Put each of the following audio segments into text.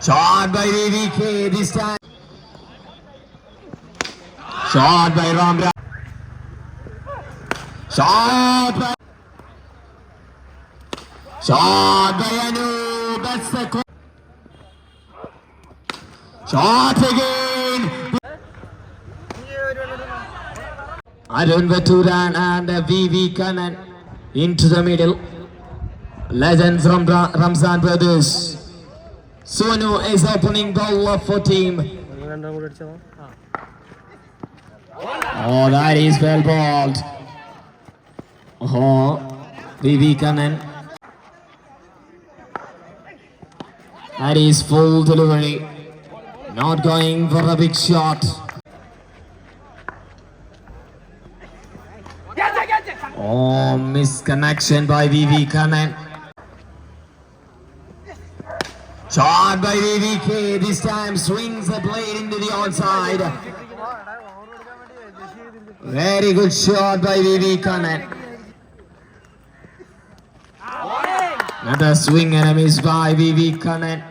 Shot by VVK this time. Shot by Ramra. Shot by. Shot by Anu. That's the. co- Shot again. Arun Vaturan and VV Kanan into the middle. Legend from Ra- Ramzan Brothers. Sonu is opening goal for team. Oh, that is well balled. Oh, Vivekanan. That is full delivery. Not going for a big shot. Oh, misconnection by Vivekanan. Shot by VVK. This time swings the blade into the onside. Very good shot by VV. Another swing and a miss by VV.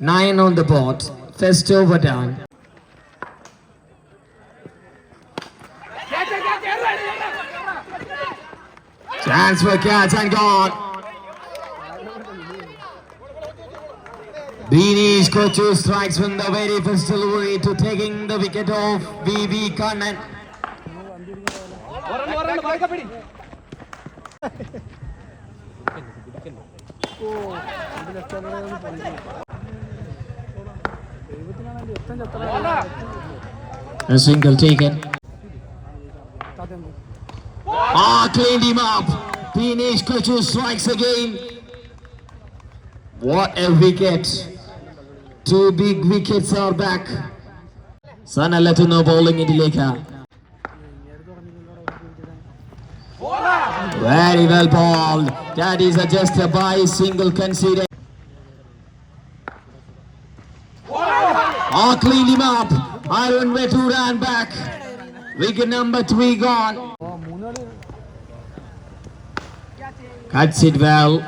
Nine on the board. First over done. Chance for catch and gone. Beanish Kochu strikes from the very first delivery to taking the wicket of VV Kanan. A single taken. Ah, cleaned him up. Beanish Kochu strikes again. What a wicket. Two big wickets are back. സനല്ലെത്തുന്നു ബോളിംഗിലേക്ക് Very well balled. That is a just a by single conceded. Oh, cleaned him up. Arun Vetu ran back. Wicket number three gone. Cuts it well.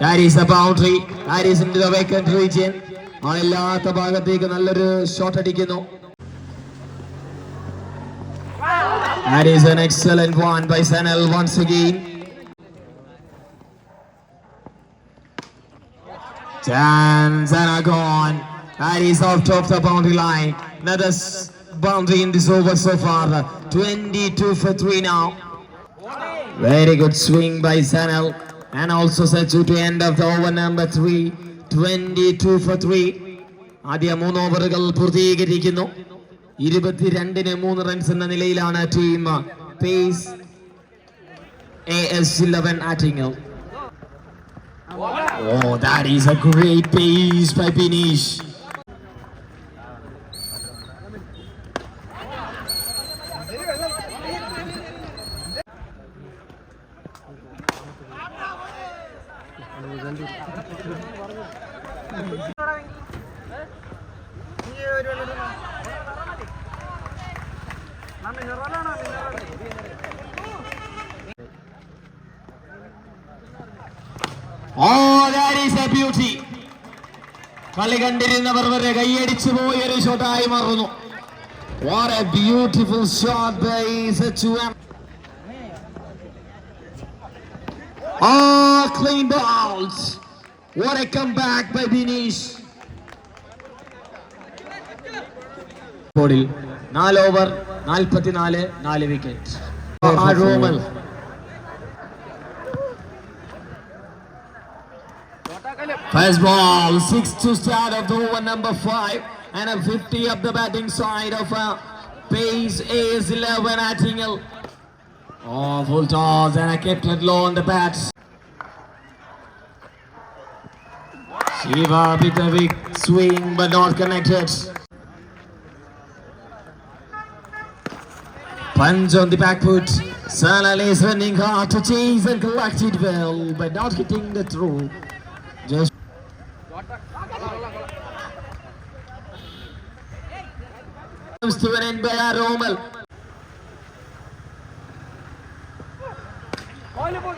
That is a boundary. That is into the vacant region. ആളില്ലാത്ത ഭാഗത്തേക്ക് നല്ലൊരു shot അടിക്കുന്നു That is an excellent one by Sanel once again. Chance and a gone. That is off top the boundary line. Another s- boundary in this over so far. 22 for 3 now. Very good swing by Sanel. And also set you to end of the over number 3. 22 for 3. ആദ്യ മൂന്ന് ഓവറുകൾ പൂർത്തീകരിക്കുന്നു ഇരുപത്തിരണ്ടിന് മൂന്ന് runs എന്ന നിലയിലാണ് team pace A S eleven ആറ്റിംഗ് Oh, that is a great pace by. കളി കണ്ടിരുന്നവർ വരെ കൈയടിച്ചു പോയി ഒരു ഷോട്ടായി മാറുന്നു. ബ്യൂട്ടിഫുൾ ഷോട്ട് ആ clean balls. What a comeback by Binish. ബോർഡിൽ നാല് ഓവർ നാൽപ്പത്തിനാല് നാല് വിക്കറ്റ് റോമൽ First ball, six to start of the over number five, and a 50 up the batting side of uh, pace is 11 at Tingle. Oh, full toss and a kept it low on the bats. Shiva with a big swing but not connected. Punch on the back foot. Salal is running hard to chase and collect it well, but not hitting the throw. Just comes to an end by our Romal.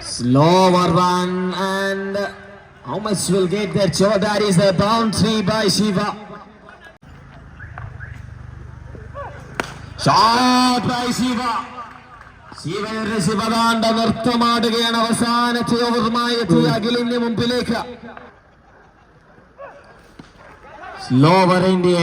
Slower run and How much will get that shot? That is a boundary by Shiva. Shot by Shiva. ശിവയുടെ ശിവകാന്ത നൃത്തമാടുകയാണ് അവസാനത്തെ ഓവറുമായി എത്തിയ അഖിലിന്റെ മുമ്പിലേക്ക് Slower in the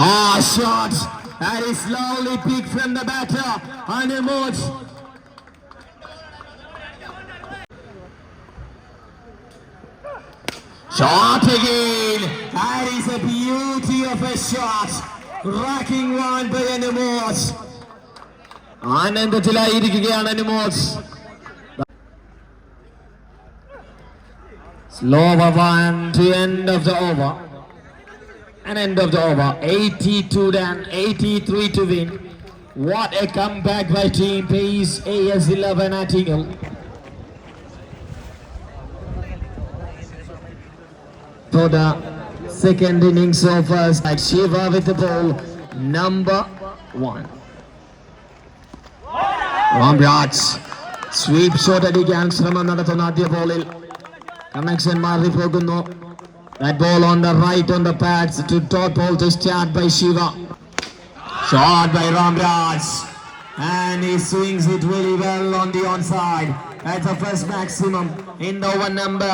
Ah, shot. That is slowly picked from the batter. Animals. Shot again. That is a beauty of a shot. Racking one by Animals. ആനന്ദത്തിലായിരിക്കുകയാണ് അനിമോസ് Slower one to end of the over. An end of the over. 82 down, 83 to win. What a comeback by Team Pace AS11 at Eagle. For the second innings of us, at Shiva with the ball, number one. Ramraj SVEEP shot അടിക്കാൻ ശ്രമം നടത്തുന്ന ആദ്യ ബോളിൽ connection മാറിപ്പോകുന്നു That ball on the right on the pads to dot ball to start by Shiva. Shot by Ramraj. And he swings it really well on the onside. That's the first maximum in the over number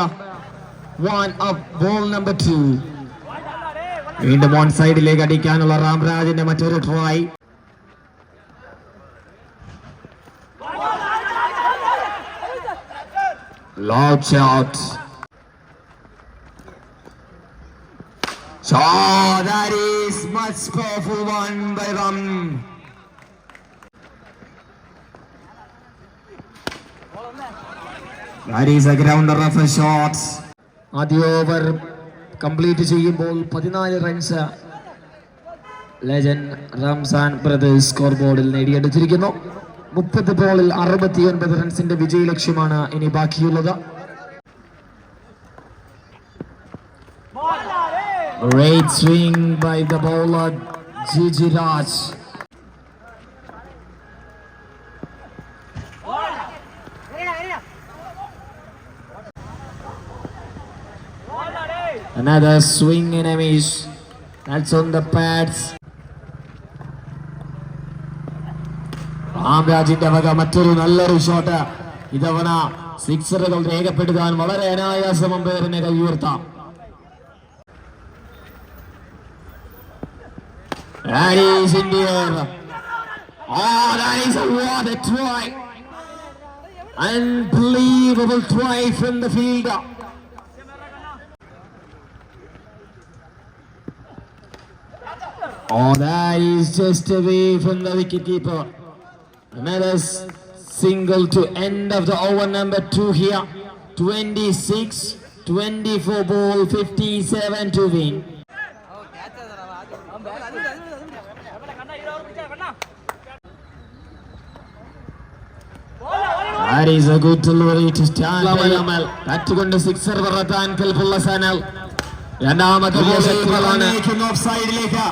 one of ball number two. വീണ്ടും on സൈഡിലേക്ക് അടിക്കാനുള്ള റാംരാജിന്റെ മറ്റൊരു try Loud shout. So that is much powerful one by Ram. That is a ground of a shot. ആദ്യ over complete ചെയ്യുമ്പോൾ പതിനാല് runs legend Ramzan brothers score ബോർഡിൽ നേടിയെടുത്തിരിക്കുന്നു മുപ്പത് ബോളിൽ അറുപത്തിയൊൻപത് റൺസിന്റെ വിജയ ലക്ഷ്യമാണ് ഇനി ബാക്കിയുള്ളത് Great swing by the bowler Gigi Raj. Another swing in a miss. That's on the pads. രാംരാജിന്റെ വക മറ്റൊരു നല്ലൊരു ഷോട്ട് ഇതവണ സിക്സറുകൾ രേഖപ്പെടുത്താൻ വളരെ അനായാസം അമ്പയറിനെ കൈയുയർത്താം That is in the air. Oh, that is a what a try. Unbelievable try from the fielder. Oh, that is just away from the wicketkeeper. Another single to end of the over number two here. 26, 24 ball, 57 to win. That is a good delivery to stand by Amal. തട്ടുകൊണ്ട് sixer പറത്താൻ കെൽപ്പുള്ള സനൽ രണ്ടാമത്തെ ബോളാണ് of സൈഡിലേക്ക്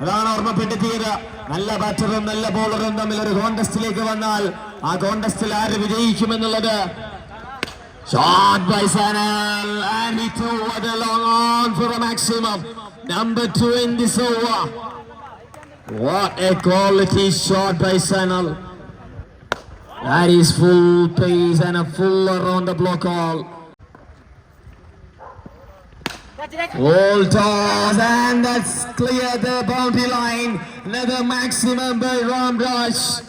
അതാണ് ഓർമ്മപ്പെടുത്തിയത് നല്ല ബാറ്ററും നല്ല ബോളറും തമ്മിൽ ഒരു കോണ്ടസ്റ്റിലേക്ക് വന്നാൽ ആ കോണ്ടസ്റ്റിൽ ആര് വിജയിക്കുമെന്നുള്ളത് Shot by Sanal and he threw it along on for a maximum. Number two in this over. What a quality shot by Sanal. That is full pace and a full around the block all. All toss and that's clear the boundary line. Another maximum by Ramraj.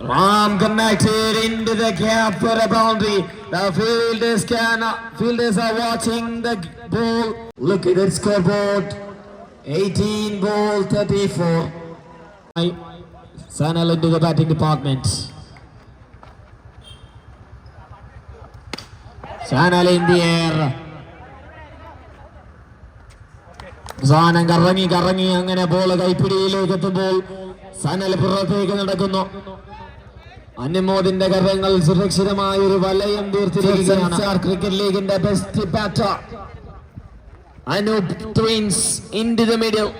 Ram connected into the gap for a boundary. The fielders can fielders are watching the ball. Look at that scoreboard. 18 ball 34. Sanal into the batting department. Sanal in the air. കറങ്ങി കറങ്ങി അങ്ങനെ ball കൈപ്പിടിയിലേക്ക് എത്തുമ്പോൾ സനൽ പുറത്തേക്ക് നടക്കുന്നു അനുമോദിന്റെ കരങ്ങൾ സുരക്ഷിതമായ ഒരു വലയം തീർത്തിരിക്കുകയാണ് ക്രിക്കറ്റ് ലീഗിന്റെ best batter Anup twins into the middle.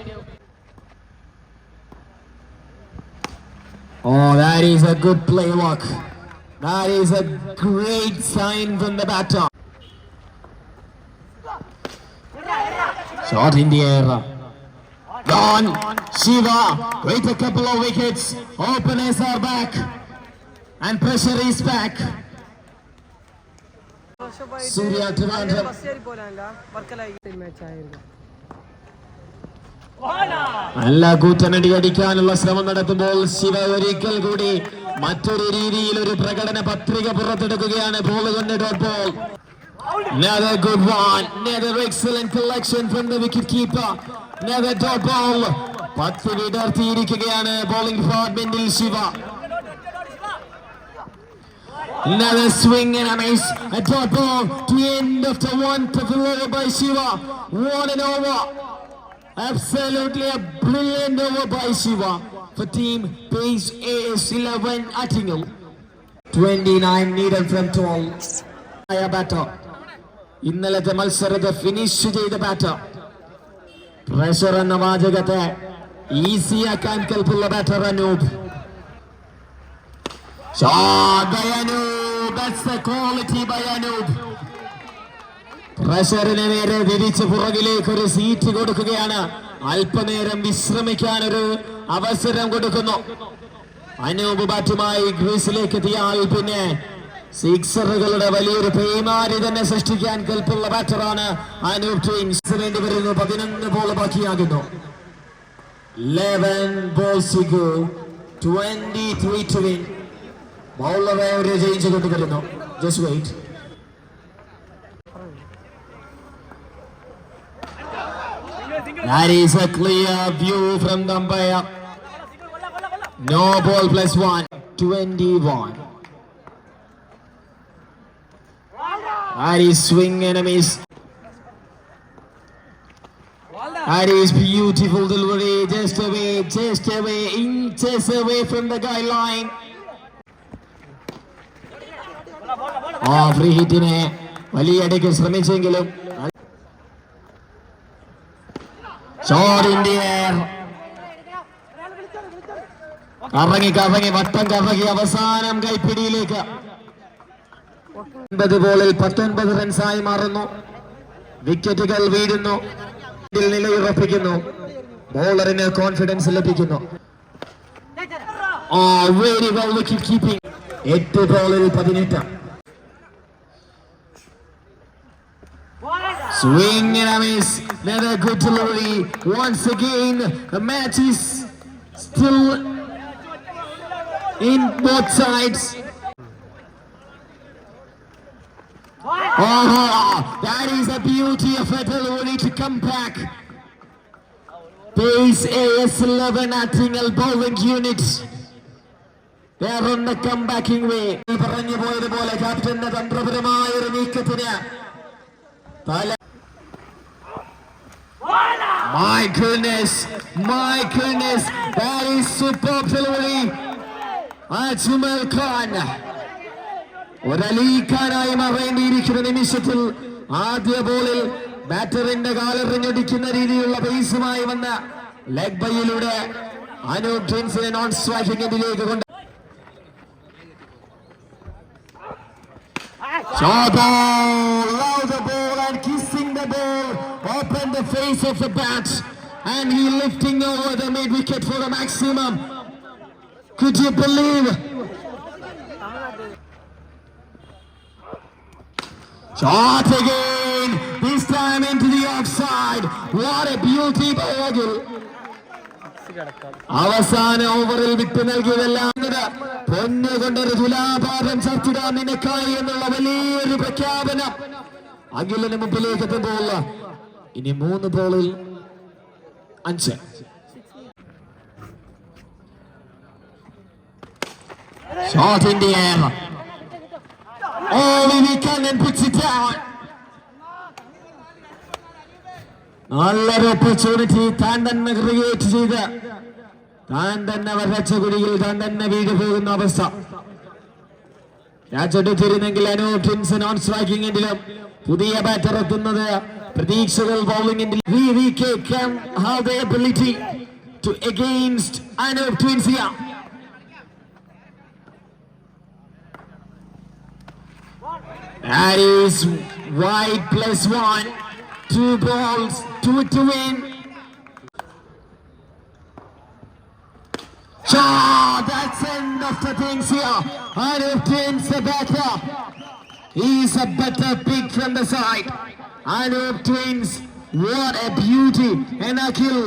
Oh, that is a good play work. That is a great sign from the batter. Shot in the air. Gone. Shiva. Wait a couple of wickets. Openers are back. And pressure is back. Surya Trivandrum. നല്ല കൂറ്റനടി അടിക്കാനുള്ള ശ്രമം നടത്തുമ്പോൾ ശിവ ഒരിക്കൽ കൂടി മറ്റൊരു രീതിയിൽ ഒരു പ്രകടന പത്രിക പുറത്തെടുക്കുകയാണ് ബോൾ കൊണ്ട് dot ball Another good one. Another excellent collection from the wicket keeper. Another dot ball. പത്ത് വിടർത്തിയിരിക്കുകയാണ് ബോളിംഗ് ഡിപ്പാർട്ട്മെന്റിൽ Shiva Another swing and a miss. A dot ball to the end of the one by Shiva. One and over. Absolutely a brilliant over by Shiva for team base AS 11 Attingal. 29 needed from 12. ആയ batter ഇന്നലത്തെ മത്സരത്തെ finish ചെയ്ത batter pressure എന്ന വാചകത്തെ ഈസിയാക്കാൻ കൽപ്പുള്ള batter Anoop Shot by Anoop. That's the quality by Anoop. പ്രഷറിന് നേരെ തിരിച്ച് പുറകിലേക്ക് ഒരു seat കൊടുക്കുകയാണ്. അല്പനേരം വിശ്രമിക്കാൻ ഒരു അവസരം കൊടുക്കുന്നു. അനൂപ് ബാറ്റുമായി ഗ്രീസിലേക്ക് എത്തിയാൽ പിന്നെ സിക്സറുകളുടെ വലിയൊരു പേമാരി തന്നെ സൃഷ്ടിക്കാൻ കൽപ്പുള്ള ബാറ്ററാണ് അനൂപ് ടീംസ്. വേണ്ടി വരുന്നു. പതിനൊന്ന് ball ബാക്കിയാകുന്നു. Eleven balls twenty three to win ബൗളറെ ഒരു ചേഞ്ച് കൊണ്ടുവരുന്നു. Just wait. That is a clear view from the umpire. No ball plus one. 21. That is swing and a miss. That is beautiful delivery. Just away, just away, inches away from the guideline. ആ free ഹിറ്റിനെ വലിയടിക്ക് ശ്രമിച്ചെങ്കിലും shot air കറങ്ങി കറങ്ങി വട്ടം കറങ്ങി അവസാനം കൈപ്പിടിയിലേക്ക്. ഒൻപത് ബോളിൽ പത്തൊൻപത് റൺസായി മാറുന്നു. വിക്കറ്റുകൾ വീഴുന്നു. നിലയുറപ്പിക്കുന്നു ബോളറിന് കോൺഫിഡൻസ് ലഭിക്കുന്നു. വെരി വെൽ കീപ്പിംഗ് എട്ട് ബോളിൽ പതിനെട്ട്. Swing and a miss. Another good delivery. Once again, the match is still in both sides. Oh, that is the beauty of a delivery to come back. Base AS11 Attingal bowling unit. They are on the comebacking way. പറഞ്ഞു പോയതുപോലെ ക്യാപ്റ്റന്റെ തന്ത്രപരമായ ഒരു നീക്കത്തിന് തല My goodness, my goodness, that is superb delivery. Ajmal Khan. ഒരലീക്കാനായി മറയേണ്ടിയിരിക്കുന്ന നിമിഷത്തിൽ ആദ്യ ബോളിൽ ബാറ്ററിന്റെ കാലെറിഞ്ഞൊടിക്കുന്ന രീതിയിലുള്ള പേസുമായി വന്ന ലെഗ് ബൈയിലൂടെ അനൂപ് ജെയിംസിനെ നോൺ സ്ട്രൈക്കിംഗ് എൻഡിലേക്ക് കൊണ്ട് Short open the face of the bat, and he lifting over the mid wicket for the maximum. Could you believe? Shot again, this time into the offside. What a beauty by Agil. അവസാന ഓവറിൽ വിട്ടു നൽകിയതെല്ലാം എന്നത് പൊന്നു കൊണ്ടൊരു തുലാഭാരം ചർച്ചിടാൻ നിനക്കായി എന്നുള്ള വലിയൊരു പ്രഖ്യാപനം അഖിലിന് മുമ്പിലേക്ക് എത്തുമ്പോൾ ഇനി മൂന്ന് ബോളിൽ അഞ്ച്. Down. നല്ലൊരു ഓപ്പർച്യൂണിറ്റി താൻ തന്നെ ക്രിയേറ്റ് ചെയ്ത്. താൻ തന്നെ വരച്ച കുടിയിൽ താൻ തന്നെ വീട് പോകുന്ന അവസ്ഥ. Catch Anu Anoop on striking എങ്കിലും പുതിയ ബാറ്റർ എത്തുന്നത് പ്രതീക്ഷകൾ ബൗളിംഗിൽ V V K can have the ability to against Anup Twins here. That is white plus one. Two balls, two to win. Shaw, that's end of the things here. Anup Twins a better. He's a better pick from the side. Anup Twins, what a beauty and a kill.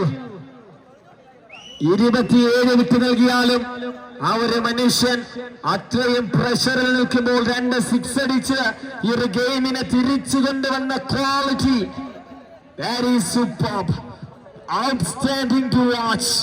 ഇരുപത്തിയേഴ് വിട്ട് നൽകിയാലും ആ ഒരു മനുഷ്യൻ അത്രയും പ്രഷറിൽ നിൽക്കുമ്പോൾ രണ്ട് six അടിച്ച് ഈ ഒരു ഗെയിമിനെ തിരിച്ചു കൊണ്ടുവന്ന quality super outstanding to watch